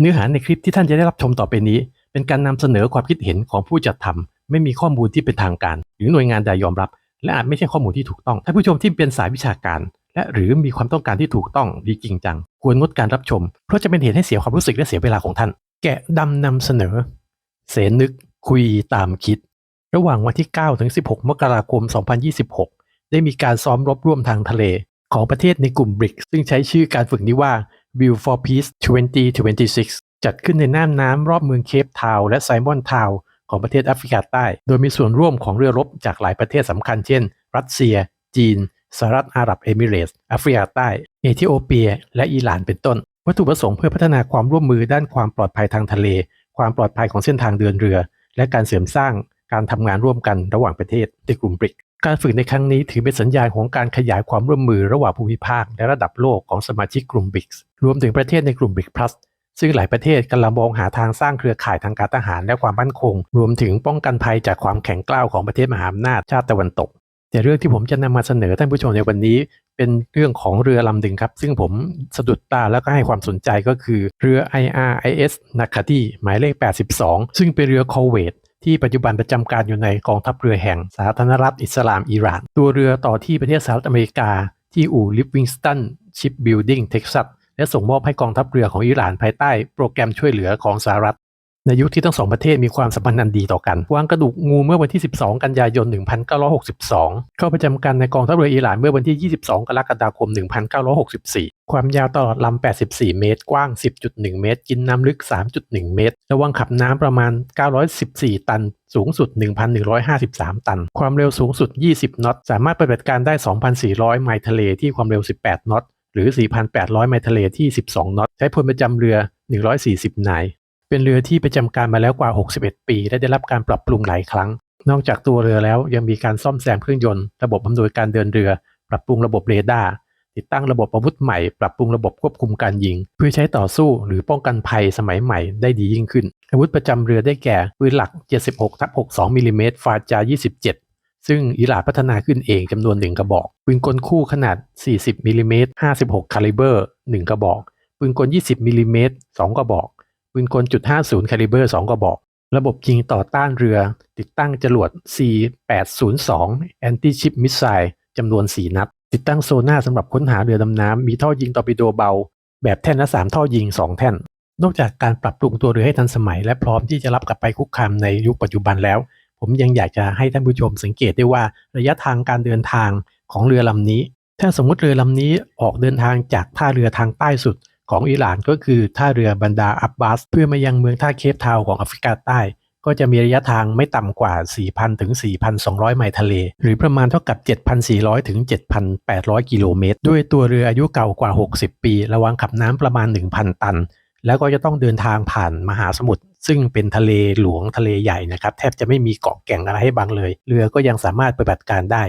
เนื้อหาในคลิปที่ท่านจะได้รับชมต่อไปนี้ เป็นการนำเสนอความคิดเห็นของผู้จัดทำไม่มีข้อมูลที่เป็นทางการ หรือหน่วยงานใดยอมรับ และอาจไม่ใช่ข้อมูลที่ถูกต้องท่านผู้ชมที่เป็นสายวิชาการ และหรือมีความต้องการที่ถูกต้องดีจริงจัง ควรงดการรับชม เพราะจะเป็นเหตุให้เสียความรู้สึกและเสียเวลาของท่าน แกะดำนำเสนอ เสนึก คุยตามคิด ระหว่างวันที่ 9 ถึง 16 มกราคม 2026 ได้มีการซ้อมรบร่วมทางทะเล ของประเทศในกลุ่มบริกซึ่งใช้ชื่อการฝึกนี้ว่า View for Peace 2026 จัดขึ้นในน่านน้ำรอบเมืองเคปทาวและไซมอนทาวของประเทศแอฟริกาใต้ โดยมีส่วนร่วมของเรือรบจากหลายประเทศสำคัญเช่น รัสเซีย จีนสหรัฐอาหรับเอมิเรตส์แอฟริกาใต้ เอธิโอเปีย และอิหร่านเป็นต้น วัตถุประสงค์เพื่อพัฒนาความร่วมมือด้านความปลอดภัยทางทะเล ความปลอดภัยของเส้นทางเดินเรือ และการเสริมสร้างการทำงานร่วมกันระหว่างประเทศในกลุ่มบริก การฝึกในครั้งนี้ถือเป็นสัญญาณของการขยายความร่วมมือระหว่างภูมิภาคและระดับโลกของสมาชิกกลุ่มบิกรวมถึงประเทศในกลุ่มบิกพลัสซึ่งหลายประเทศกำลังมองหาทางสร้างเครือข่ายทางการทหารและความมั่นคง รวมถึงป้องกันภัยจากความแข็งกร้าวของประเทศมหาอำนาจชาติตะวันตก แต่เรื่องที่ผมจะนำมาเสนอท่านผู้ชมในวันนี้ เป็นเรื่องของเรือลำหนึ่งครับ ซึ่งผมสะดุดตาแล้วก็ให้ความสนใจก็คือเรือ IRIS n a k a t i หมายเลข 82 ซึ่งเป็นเรือคอเวต ที่ปัจจุบันประจำการอยู่ในกองทัพเรือแห่งสาธารณรัฐอิสลามอิหร่าน ตัวเรือต่อที่ประเทศสหรัฐอเมริกา ที่อู่ลิฟวิงสตันชิปบิลดิ้งเท็กซัสและส่งมอบให้กองทัพเรือของอิหร่านภายใต้โปรแกรมช่วยเหลือของสหรัฐ ในยุคที่ทั้งสองประเทศมีความสัมพันธ์อันดีต่อกัน วางกระดูกงูเมื่อวันที่ 12 กันยายน 1962 เข้าประจำการในกองทัพเรืออิหร่านเมื่อวันที่ 22 กรกฎาคม 1964 ความยาวตลอดลำ 84 เมตร กว้าง 10.1 เมตร กินน้ำลึก 3.1 เมตร ระวังขับน้ำประมาณ 914 ตัน สูงสุด 1,153 ตัน ความเร็วสูงสุด 20 น็อต สามารถปฏิบัติการได้ 2,400 ไมล์ทะเลที่ความเร็ว 18 น็อต หรือ 4,800 ไมล์ทะเลที่ 12 น็อต ใช้พลประจำเรือ 140 นาย เป็นเรือที่ประจำการมาแล้วกว่า 61 ปี และได้รับการปรับปรุงหลายครั้ง นอกจากตัวเรือแล้วยังมีการซ่อมแซมเครื่องยนต์ระบบอำนวยการเดินเรือ ปรับปรุงระบบเรดาร์ติดตั้งระบบอาวุธใหม่ ปรับปรุงระบบควบคุมการยิง เพื่อใช้ต่อสู้หรือป้องกันภัยสมัยใหม่ได้ดียิ่งขึ้น อาวุธประจำเรือได้แก่ปืนหลัก 76ทับ62มิลลิเมตรฟาจา 27 ซึ่งอิหร่านพัฒนาขึ้นเองจำนวนหนึ่งกระบอก ปืนกลคู่ขนาด 40มิลลิเมตร56คาลิเบอร์1กระบอก ปืนกล 20มิลิเมตร2กระบอก ปืนกลจุด50คาลิเบอร์ 2 กระบอก ระบบยิงต่อต้านเรือ ติดตั้งจรวด C802 Anti Ship Missile จำนวน 4 นัด ติดตั้งโซน่าสำหรับค้นหาเรือดำน้ำ มีท่อยิงตอร์ปิโดเบา แบบแท่นละ3ท่อยิง 2 แท่น นอกจากการปรับปรุงตัวเรือให้ทันสมัย และพร้อมที่จะรับกลับไปคุกคามในยุคปัจจุบันแล้ว ผมยังอยากจะให้ท่านผู้ชมสังเกตได้ว่าระยะทางการเดินทางของเรือลำนี้ ถ้าสมมติเรือลำนี้ออกเดินทางจากท่าเรือทางใต้สุด ของอิหร่านก็คือท่าเรือบันดาอับบาส เพื่อมายังเมืองท่าเคปทาวของแอฟริกาใต้ ก็จะมีระยะทางไม่ต่ำกว่า 4,000 ถึง 4,200 ไมล์ทะเล หรือประมาณเท่ากับ 7,400 ถึง 7,800 กิโลเมตร ด้วยตัวเรืออายุเก่ากว่า 60 ปี ระวังขับน้ำประมาณ 1,000 ตัน แล้วก็จะต้องเดินทางผ่านมหาสมุทรซึ่งเป็นทะเลหลวงทะเลใหญ่นะครับแทบจะไม่มีเกาะแก่งอะไรให้บังเลย เรือก็ยังสามารถปฏิบัติการได้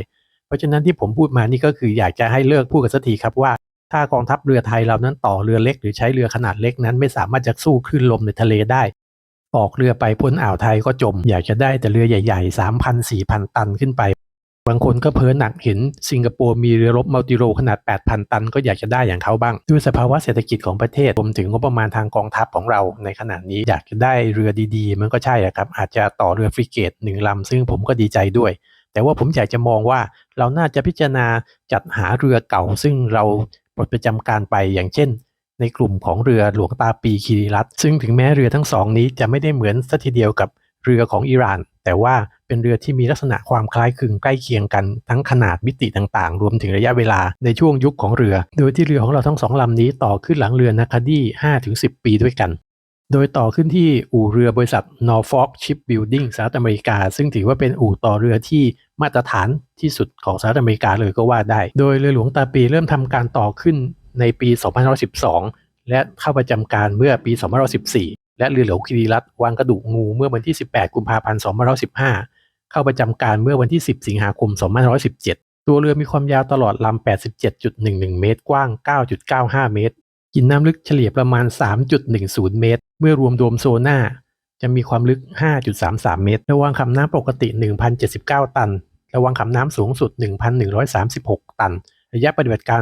เพราะฉะนั้นที่ผมพูดมานี่ก็คืออยากจะให้เลิกพูดกันสักทีครับว่า ถ้ากองทัพเรือไทยเรานั้นต่อเรือเล็ก หรือใช้เรือขนาดเล็กนั้น ไม่สามารถจะสู้คลื่นลมในทะเลได้ ออกเรือไปพ้นอ่าวไทยก็จม อยากจะได้แต่เรือใหญ่ๆ 3,000 4,000 ตันขึ้นไป บางคนก็เพ้อหนักเห็นสิงคโปร์มีเรือรบมัลติโรขนาด 8,000 ตัน ก็อยากจะได้อย่างเขาบ้าง ด้วยสภาวะเศรษฐกิจของประเทศรวมถึงงบประมาณทางกองทัพของเราในขณะนี้อยากจะได้เรือดีๆ มันก็ใช่ครับอาจจะต่อเรือฟริเกตหนึ่งลำซึ่งผมก็ดีใจด้วยแต่ว่าผมอยากจะมองว่าเราน่าจะพิจารณาจัดหาเรือเก่าซึ่งเรา ปลดประจำการไปอย่างเช่น ในกลุ่มของเรือหลวงตาปีคีรีรัตซึ่งถึงแม้เรือทั้งสองนี้จะไม่ได้เหมือนสัทีเดียวกับเรือของอิหร่าน แต่ว่าเป็นเรือที่มีลักษณะความคล้ายคลึงใกล้เคียงกันทั้งขนาดมิติต่างๆ รวมถึงระยะเวลาในช่วงยุคของเรือ โดยที่เรือของเราทั้งสองลำนี้ต่อขึ้นหลังเรือนาคาดี5-10 ปีด้วยกัน โดยต่อขึ้นที่อู่เรือบริษัท Norfolk Shipbuilding สหรัฐอเมริกา ซึ่งถือว่าเป็นอู่ต่อเรือที่มาตรฐานที่สุดของสหรัฐอเมริกาเลยก็ว่าได้ โดยเรือหลวงตาปีเริ่มทำการต่อขึ้นในปี2012 และเข้าประจำการเมื่อปี2014 และเรือหลวงคิรีรัตวางกระดูกงูเมื่อวันที่ 18 กุมภาพันธ์2015 เข้าประจำการเมื่อวันที่ 10 สิงหาคม 2517 ตัวเรือมีความยาวตลอดลำ 87.11 เมตร กว้าง 9.95 เมตร กินน้ำลึกเฉลี่ยประมาณ 3.10 เมตร เมื่อรวมโดมโซน่าจะมีความลึก 5.33 เมตร ระวังขับน้ำปกติ 1,079 ตัน ระวังขับน้ำสูงสุด 1,136 ตัน ระยะปฏิบัติการ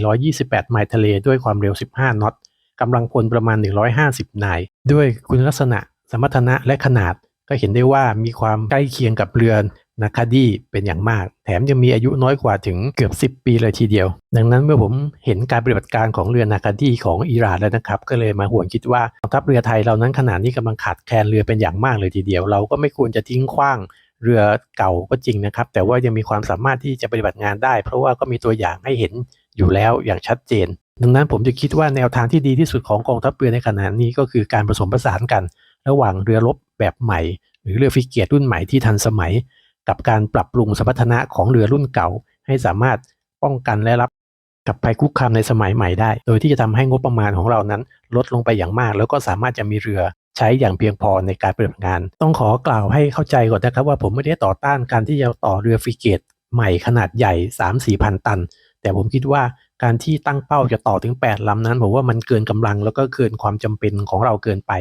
3,428 ไมล์ทะเล ด้วยความเร็ว 15 น็อต กำลังพลประมาณ 150 นาย ด้วยคุณลักษณะ สมรรถนะและขนาด ก็เห็นได้ว่ามีความใกล้เคียงกับเรือ นาคาดีเป็นอย่างมาก แถมยังมีอายุน้อยกว่าถึงเกือบ 10 ปีเลยทีเดียว ดังนั้นเมื่อผมเห็นการปฏิบัติการของเรือนาคาดีของอิหร่านแล้วนะครับ ก็เลยมาห่วงคิดว่ากองทัพเรือไทยเรานั้นขณะนี้กำลังขาดแคลนเรือเป็นอย่างมากเลยทีเดียว เราก็ไม่ควรจะทิ้งขว้างเรือเก่าก็จริงนะครับ แต่ว่ายังมีความสามารถที่จะปฏิบัติงานได้ เพราะว่าก็มีตัวอย่างให้เห็นอยู่แล้วอย่างชัดเจน ดังนั้นผมจะคิดว่าแนวทางที่ดีที่สุดของกองทัพเรือในขณะนี้ก็คือการผสมผสานกัน ระหว่างเรือรบแบบใหม่ หรือเรือฟริเกตรุ่นใหม่ที่ทันสมัย กับการปรับปรุงสมรรถนะของเรือรุ่นเก่า ให้สามารถป้องกันและรับกับภัยคุกคามในสมัยใหม่ได้ โดยที่จะทำให้งบประมาณของเรานั้น ลดลงไปอย่างมาก แล้วก็สามารถจะมีเรือใช้อย่างเพียงพอในการปฏิบัติงาน ต้องขอกล่าวให้เข้าใจก่อนนะครับว่าผมไม่ได้ต่อต้านการที่จะต่อเรือฟริเกตใหม่ขนาดใหญ่ 3-4พันตัน แต่ผมคิดว่าการที่ตั้งเป้าจะต่อถึง 8ลำนั้นผมว่ามันเกินกำลังแล้วก็เกินความจำเป็นของเราเกินไป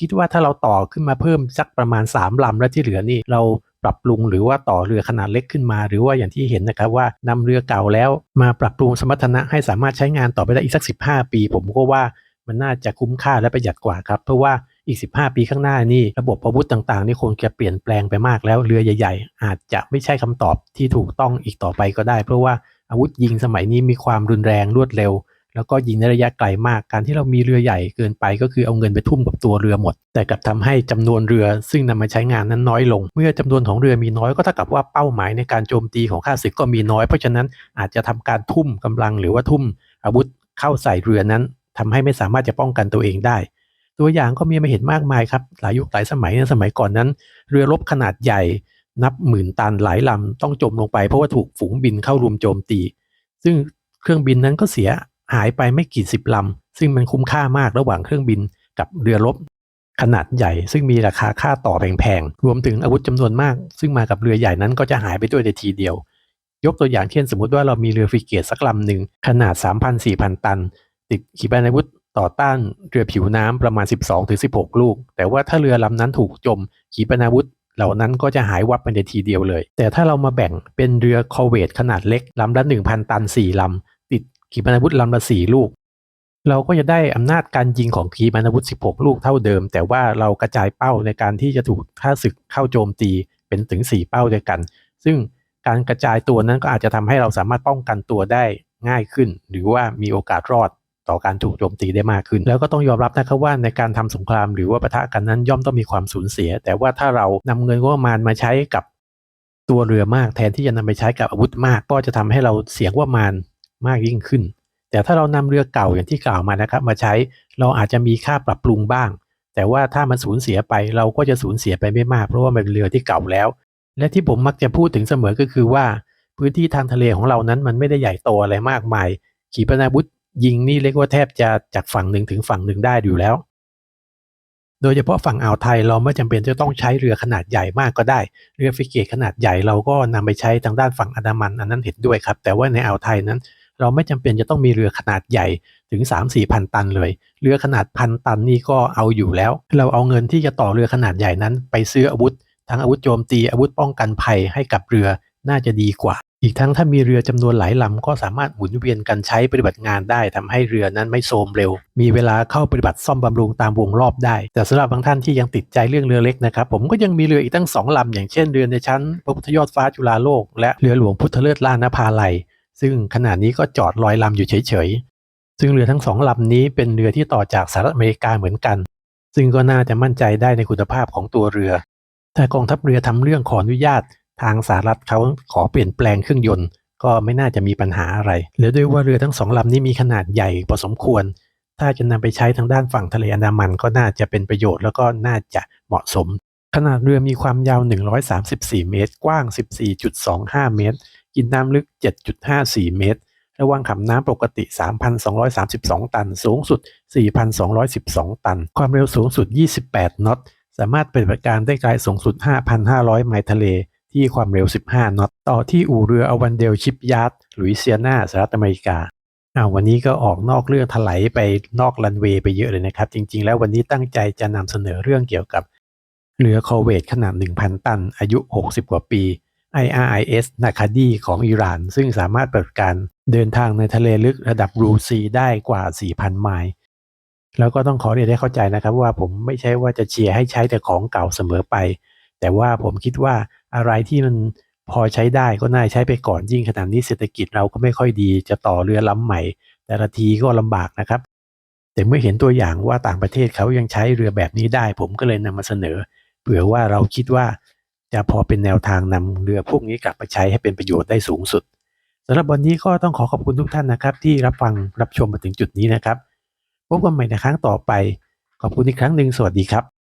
คิดว่าถ้าเราต่อขึ้นมาเพิ่มสักประมาณ 3ลำแล้วที่เหลือนี่เรา ปรับปรุงหรือว่าต่อเรือขนาดเล็กขึ้นมา หรือว่าอย่างที่เห็นนะครับว่านำเรือเก่าแล้วมาปรับปรุงสมรรถนะให้สามารถใช้งานต่อไปได้อีกสัก 15 ปี ผมก็ว่ามันน่าจะคุ้มค่าและประหยัดกว่าครับเพราะว่าอีก 15 ปีข้างหน้านี่ระบบอาวุธต่างๆ นี่คงจะเปลี่ยนแปลงไปมากแล้วเรือใหญ่ ๆ อาจจะไม่ใช่คำตอบที่ถูกต้องอีกต่อไปก็ได้ เพราะว่าอาวุธยิงสมัยนี้มีความรุนแรงรวดเร็ว แล้วก็ยิงในระยะไกลมาก การที่เรามีเรือใหญ่เกินไป ก็คือเอาเงินไปทุ่มกับตัวเรือหมด แต่กลับทำให้จำนวนเรือซึ่งนำมาใช้งานนั้นน้อยลง เมื่อจำนวนของเรือมีน้อยก็เท่ากับว่าเป้าหมายในการโจมตีของข้าศึกก็มีน้อย เพราะฉะนั้นอาจจะทำการทุ่มกำลังหรือว่าทุ่มอาวุธเข้าใส่เรือนั้นทำให้ไม่สามารถจะป้องกันตัวเองได้ ตัวอย่างก็มีมาเห็นมากมายครับหลายยุคหลายสมัยในสมัยก่อนนั้น เรือรบขนาดใหญ่นับหมื่นตันหลายลำต้องจมลงไปเพราะว่าถูกฝูงบินเข้ารุมโจมตี ซึ่งเครื่องบินนั้นก็เสีย หายไปไม่กี่สิบลำ ซึ่งมันคุ้มค่ามากระหว่างเครื่องบินกับเรือรบขนาดใหญ่ ซึ่งมีราคาค่าต่อแพงๆ รวมถึงอาวุธจำนวนมาก ซึ่งมากับเรือใหญ่นั้นก็จะหายไปด้วยในทีเดียว ยกตัวอย่างเช่นสมมติว่าเรามีเรือฟริเกตสักลำหนึ่งขนาด 3,000-4,000 ตัน ติดขีปนาวุธต่อต้านเรือผิวน้ำประมาณ 12-16 ลูก แต่ว่าถ้าเรือลำนั้นถูกจมขีปนาวุธเหล่านั้นก็จะหายวับไปในทีเดียวเลย แต่ถ้าเรามาแบ่งเป็นเรือคอเวตขนาดเล็กลำละ1,000 ตัน 4ลำ ขีปนาวุธลำละ4ลูก เราก็จะได้อำนาจการยิงของขีปนาวุธ 16 ลูกเท่าเดิม แต่ว่าเรากระจายเป้าในการที่จะถูกท่าศึกเข้าโจมตีเป็นถึง 4 เป้าด้วยกัน ซึ่งการกระจายตัวนั้นก็อาจจะทำให้เราสามารถป้องกันตัวได้ง่ายขึ้น หรือว่ามีโอกาสรอดต่อการถูกโจมตีได้มากขึ้น แล้วก็ต้องยอมรับนะครับว่าในการทำสงครามหรือว่าปะทะกันนั้นย่อมต้องมีความสูญเสีย แต่ว่าถ้าเรานำเงินงบประมาณมาใช้กับตัวเรือมาก แทนที่จะนำไปใช้กับอาวุธมาก ก็จะทำให้เราเสียงว่ามาน มากยิ่งขึ้น แต่ถ้าเรานำเรือเก่าอย่างที่กล่าวมานะครับ มาใช้เราอาจจะมีค่าปรับปรุงบ้าง แต่ว่าถ้ามันสูญเสียไปเราก็จะสูญเสียไปไม่มาก เพราะว่ามันเป็นเรือที่เก่าแล้ว และที่ผมมักจะพูดถึงเสมอก็คือว่า พื้นที่ทางทะเลของเรานั้นมันไม่ได้ใหญ่โตอะไรมากมาย ขีปนาวุธยิงนี่เรียกว่าแทบจะจากฝั่งหนึ่งถึงฝั่งหนึ่งได้อยู่แล้ว โดยเฉพาะฝั่งอ่าวไทยเราไม่จำเป็นจะต้องใช้เรือขนาดใหญ่มากก็ได้ เรือฟิเกตขนาดใหญ่เราก็นำไปใช้ทางด้านฝั่งอันดามันอันนั้นเห็นด้วยครับ แต่ว่าในอ่าวไทยนั้น เราไม่จำเป็นจะต้องมีเรือขนาดใหญ่ถึง 3 4พันตันเลย เรือขนาดพันตันนี่ก็เอาอยู่แล้ว เราเอาเงินที่จะต่อเรือขนาดใหญ่นั้น ไปซื้ออาวุธ ทั้งอาวุธโจมตีอาวุธป้องกันภัยให้กับเรือน่าจะดีกว่า อีกทั้งถ้ามีเรือจำนวนหลายลำก็สามารถหมุนเวียนกันใช้ปฏิบัติงานได้ทำให้เรือนั้นไม่โทมเร็ว มีเวลาเข้าปฏิบัติซ่อมบำรุงตามวงรอบได้ แต่สำหรับบางท่านที่ยังติดใจเรื่องเรือเล็กนะครับ ผมก็ยังมีเรืออีกตั้งสองลำอย่างเช่นเรือในชั้นพระพุทธยอดฟ้าจุฬาโลก และเรือหลวงพุทธเลิศล่านภาลัย ซึ่งขณะนี้ก็จอดลอยลำอยู่เฉยๆ ซึ่งเรือทั้งสองลำนี้เป็นเรือที่ต่อจากสหรัฐอเมริกาเหมือนกัน ซึ่งก็น่าจะมั่นใจได้ในคุณภาพของตัวเรือ ถ้ากองทัพเรือทำเรื่องขออนุญาตทางสหรัฐเขาขอเปลี่ยนแปลงเครื่องยนต์ ก็ไม่น่าจะมีปัญหาอะไรและด้วยว่าเรือทั้งสองลำนี้มีขนาดใหญ่พอสมควร ถ้าจะนำไปใช้ทางด้านฝั่งทะเลอันดามันก็น่าจะเป็นประโยชน์แล้วก็น่าจะเหมาะสม ขนาดเรือมีความยาว 134 เมตร กว้าง 14.25 เมตร กินน้ำลึก 7.54 เมตร ระว่างขำน้ำปกติ 3,232 ตัน สูงสุด 4,212 ตัน ความเร็วสูงสุด 28นอต สามารถปฏิบัติการได้ไกลสูงสุด 5,500 ไมล์ทะเล ที่ความเร็ว 15นอต ต่อที่อู่เรืออวันเดลชิปยาร์ดลุยเซียนาสหรัฐอเมริกาอาววันนี้ก็ออกนอกเรื่องถลายไปนอกรันเวย์ไปเยอะเลยนะครับ จริง ๆ แล้ววันนี้ตั้งใจจะนำเสนอเรื่องเกี่ยวกับเรือคอเวตขนาด 1,000 ตัน อายุ 60 กว่าปี IRIS นาคาดีของอิหร่าน ซึ่งสามารถเปิดการเดินทางในทะเลลึกระดับรูซีได้กว่า 4,000 ไมล์แล้วก็ต้องขอเรียนให้เข้าใจนะครับว่าผมไม่ใช่ว่าจะเชียร์ให้ใช้แต่ของเก่าเสมอไป แต่ว่าผมคิดว่าอะไรที่มันพอใช้ได้ก็น่าใช้ไปก่อนยิ่งขนาดนี้เศรษฐกิจเราก็ไม่ค่อยดีจะต่อเรือลำใหม่ แต่ละทีก็ลำบากนะครับ แต่เมื่อเห็นตัวอย่างว่าต่างประเทศเขายังใช้เรือแบบนี้ได้ ผมก็เลยนำมาเสนอเผื่อว่าเราคิดว่า จะพอเป็นแนวทางนำเรือพวกนี้กลับไปใช้ให้เป็นประโยชน์ได้สูงสุดสำหรับวันนี้ก็ต้องขอขอบคุณทุกท่านนะครับ ที่รับฟังรับชมมาถึงจุดนี้นะครับพบกันใหม่ในครั้งต่อไป ขอบคุณอีกครั้งหนึ่งสวัสดีครับ